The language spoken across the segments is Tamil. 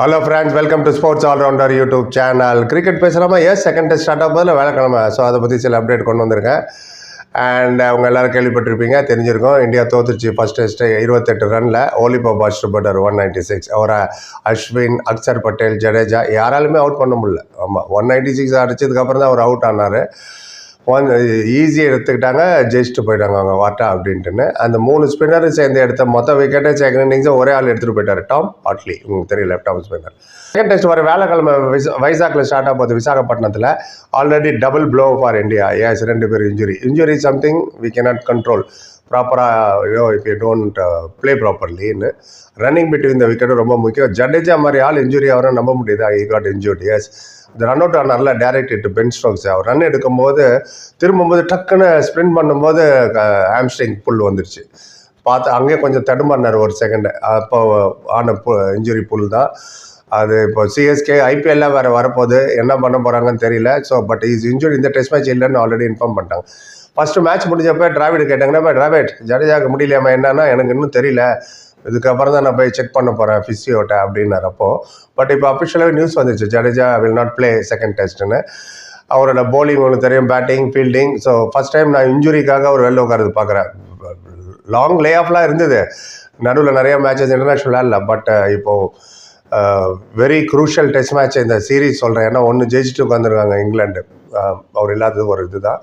Hello friends welcome to sports allrounder YouTube channel cricket பேசுகிறாமல் as second test start ஆகும் போதில் வேலைக்கிழமை ஸோ அதை பற்றி சில அப்டேட் கொண்டு வந்திருக்கேன். அண்ட் அவங்க எல்லாரும் கேள்விப்பட்டிருப்பீங்க தெரிஞ்சிருக்கோம். இந்தியா தோத்துருச்சு ஃபஸ்ட் டெஸ்ட்டு இருபத்தெட்டு ரனில் Ollie Pope past batter one ninety six அவரை அஸ்வின் அக்சர் பட்டேல் ஜடேஜா யாராலுமே அவுட் பண்ண முடியல. ஆமாம் ஒன் நைன்ட்டி சிக்ஸ் அடிச்சதுக்கப்புறம் தான் அவர் அவுட் ஆனார். ஒன் ஈஸியாக uh, எடுத்துக்கிட்டாங்க ஜெயிச்சுட்டு போயிட்டாங்க அவங்க வாட்டா அப்படின்ட்டுன்னு. அந்த மூணு ஸ்பின்னரும் சேர்ந்து எடுத்த மொத்த விக்கெட்டை செகண்ட் இன்னிங்ஸை ஒரே ஆள் எடுத்துகிட்டு போயிட்டார். டாம் பாட்லி உங்களுக்கு தெரியல டாம் ஸ்பின்னர் செகண்ட் டெஸ்ட் வர வேலைக்கிழமை விசா வைசாக்கில் ஸ்டார்ட் ஆக போகுது விசாகப்பட்டினத்தில். Already double blow for India as ரெண்டு பேர் injury injury something we cannot control ப்ராப்பராக யோ இஃப் யூ டோன்ட் ப்ளே ப்ராப்பர்லின்னு ரன்னிங் பிட்வீன் த விக்கெட் ரொம்ப முக்கியம். ஜடேஜா மாதிரி ஆள் இன்ஜுரி ஆகிறோம் நம்ப முடியுது. ஐ காட் இன்ஜூர்ட் எஸ் இந்த ரன் அவுட் ஆனார்ல டேரக்ட் இட்டு பென் ஸ்ட்ரோக்ஸ் அவர் ரன் எடுக்கும்போது திரும்பும்போது டக்குன்னு ஸ்ப்ரிண்ட் பண்ணும்போது ஹாம்ஸ்ட்ரிங் புல் வந்துருச்சு. பார்த்து அங்கேயே கொஞ்சம் தடுமாறினார் ஒரு செகண்டு அப்போ ஆன பு இன்ஜுரி புல் தான். அது இப்போ சிஎஸ்கே ஐபிஎல்லாம் வேறு வரப்போகுது. என்ன பண்ண போகிறாங்கன்னு தெரியல. ஸோ பட் இஸ் இன்ஜுரி இந்த டெஸ்ட் மேட்ச் இல்லைன்னு ஆல்ரெடி இன்ஃபார்ம் பண்ணிட்டாங்க. ஃபஸ்ட்டு மேட்ச் முடிஞ்சப்போ டிராவிட் கேட்டாங்கன்னா டிராவிட் ஜடேஜாக்கு முடியலையாமா என்னன்னா எனக்கு இன்னும் தெரியல. இதுக்கப்புறம் தான் நான் போய் செக் பண்ண போகிறேன் ஃபிசியோட்ட அப்படின்னறப்போ. பட் இப்போ அஃபிஷியலாகவே நியூஸ் வந்துச்சு. Jadeja will not play second டெஸ்ட்டுன்னு அவரோட போலிங் உங்களுக்கு தெரியும் batting fielding so first time நான் இன்ஜுரிக்காக அவர் வெளில உட்காரது பார்க்குறேன். லாங் லே ஆஃப்லாம் இருந்தது. நடுவில் நிறைய மேட்சஸ் இன்டர்நேஷ்னல் இல்லை பட் இப்போது வெரி குரூஷியல் டெஸ்ட் மேட்ச் இந்த சீரீஸ் சொல்கிறேன் ஏன்னா ஒன்று ஜெயிச்சுட்டு உட்காந்துருக்காங்க இங்கிலாந்து. அவர் இல்லாதது ஒரு இதுதான்.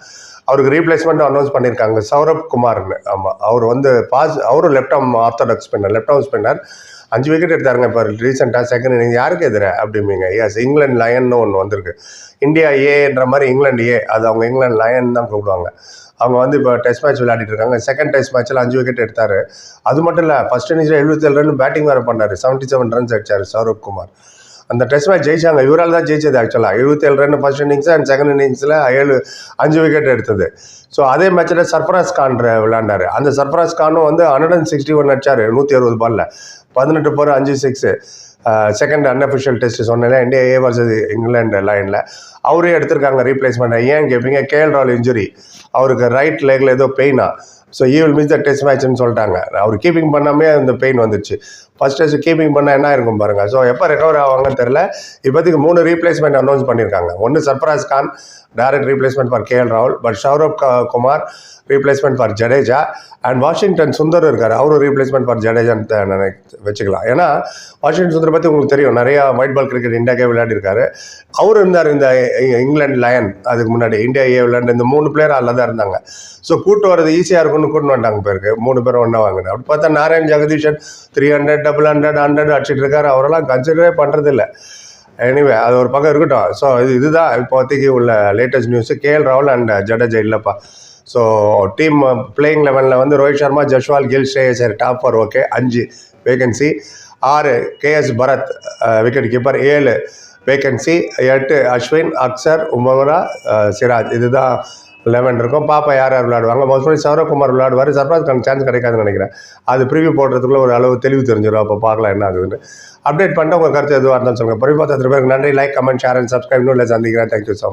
அவருக்கு ரீப்ளேஸ்மெண்ட் அனௌன்ஸ் பண்ணியிருக்காங்க சௌரப் குமார்னு. ஆமாம் அவர் வந்து பாஸ் அவரும் left arm orthodox spinner left arm spinner அஞ்சு விக்கெட் எடுத்தாருங்க இப்போ ரீசெண்டாக செகண்ட் இன்னிங் யாருக்கு எதிர? அப்படிம்பீங்க. எஸ் இங்கிலாந்து லயன்னு ஒன்று வந்திருக்கு. இந்தியா ஏன்ற மாதிரி இங்கிலாந்து ஏ அது அவங்க இங்கிலாந்து லயன் தான் கூப்பிடுவாங்க. அவங்க வந்து இப்போ டெஸ்ட் மேட்ச் விளையாடிட்டு இருக்காங்க. செகண்ட் டெஸ்ட் மேட்ச்சில் அஞ்சு விக்கெட் எடுத்தார். அது மட்டும் இல்லை ஃபஸ்ட் இன்னிங்ஸில் எழுபத்தேழு ரன் பேட்டிங் வேறு பண்ணார். செவன்ட்டி செவன் ரன்ஸ் அடிச்சார் சௌரவ் குமார். அந்த டெஸ்ட் மேட்ச் ஜெயிச்சாங்க. இவரால் தான் ஜெயிச்சது ஆக்சுவலாக எழுபத்தேழு run first innings and second இன்னிங்ஸில் ஏழு அஞ்சு விக்கெட் எடுத்தது. ஸோ அதே மேட்ச்சில் சர்ஃபராஸ் கான் விளையாண்டாரு. அந்த சர்ஃபராஸ் கானும் வந்து ஹண்ட்ரட் அண்ட் சிக்ஸ்டி ஒன் அடிச்சார் நூற்றி அறுபது பாலில் பதினெட்டு போர் அஞ்சு சிக்ஸு செகண்ட் அன்அஃபிஷியல் டெஸ்ட் சொன்னேன்னா இந்தியா ஏ வர்சஸ் இங்கிலாந்து லைனில் அவரே எடுத்திருக்காங்க ரீப்ளேஸ்மெண்ட் ஏன் கேட்பீங்க கேஎல் ரால் இன்ஜுரி அவருக்கு ரைட் லெக்கில் ஏதோ பெயினா so he will miss the test மேட்ச்னு சொல்லிட்டாங்க. அவர் கீப்பிங் பண்ணாமே அந்த பெயின் வந்துச்சு ஃபர்ஸ்ட் டெஸ்ட் கீப்பிங் பண்ணால் என்ன இருக்கும் பாருங்கள் ஸோ எப்போ ரெக்கவர் ஆவாங்கன்னு தெரில இப்போதைக்கு மூணு ரீப்ளேஸ்மெண்ட் அனௌன்ஸ் பண்ணியிருக்காங்க ஒன்று Sarfaraz Khan direct replacement for KL ராகுல் but Saurav Kumar replacement for Jadeja and Washington Sundar இருக்கார். அவரும் ரீப்ளேஸ்மெண்ட் ஃபார் ஜடேஜான்னு நினை வச்சுக்கலாம். ஏன்னா வாஷிங்டன் சுந்தர் பற்றி உங்களுக்கு தெரியும். நிறையா ஒயிட் பால் கிரிக்கெட் இந்தியாக்கே விளையாடிருக்காரு. அவர் இருந்தார் இந்த இங்கிலாந்து லயன் அதுக்கு முன்னாடி இந்தியா ஏ விளையாண்டு இந்த மூணு பிளேயர் அதில் தான் இருந்தாங்க. ஸோ கூட்டு வரது ஈஸியாக இருக்கும். ஒன்று கூட்டு வந்தாங்க பேருக்கு மூணு பேரும் ஒன்றா வாங்கினேன் அப்படி பார்த்தா Narayan Jagadeesan three hundred double hundred hundred அடிச்சிட்டு இருக்காரு. அவரெல்லாம் கன்சிடரே பண்ணுறதில்ல எனிவே அது ஒரு பக்கம் இருக்கட்டும். ஸோ இது இதுதான் இப்போதைக்கு உள்ள லேட்டஸ்ட் நியூஸு கேஎல் ராகுல் அண்ட் ஜடேஜா இல்லைப்பா ஸோ டீம் பிளேயிங் லெவனில் வந்து Rohit Sharma Jaiswal Gill Shreyas Iyer top four okay அஞ்சு வேகன்சி ஆறு K S Bharat wicket keeper ஏழு வேகன்சி எட்டு அஸ்வின் அக்சர் உமரா சிராஜ். இதுதான் லெவன் இருக்கும். பாப்பா யார் யார் விளையாடுவாங்க? மோஸ்ட்லி சௌரவ்குமார் விளையாடுவார். சர்ஃபாஸ் சான்ஸ் கிடைக்காதுன்னு நினைக்கிறேன். அது ப்ரிவியூ போடுறதுக்குள்ள ஒரு அளவு தெளிவு தெரிஞ்சிடும் அப்போ பார்க்கலாம் என்ன ஆகுதுன்னு. அப்டேட் பண்ணிட்டு உங்கள் கருத்து எதுவாக இருந்தாலும் சொல்லுங்கள் பொறுப்பாக பேருக்கு நன்றி. Like comment share and subscribe இன்னும் இல்லை சந்திக்கிறேன். Thank you so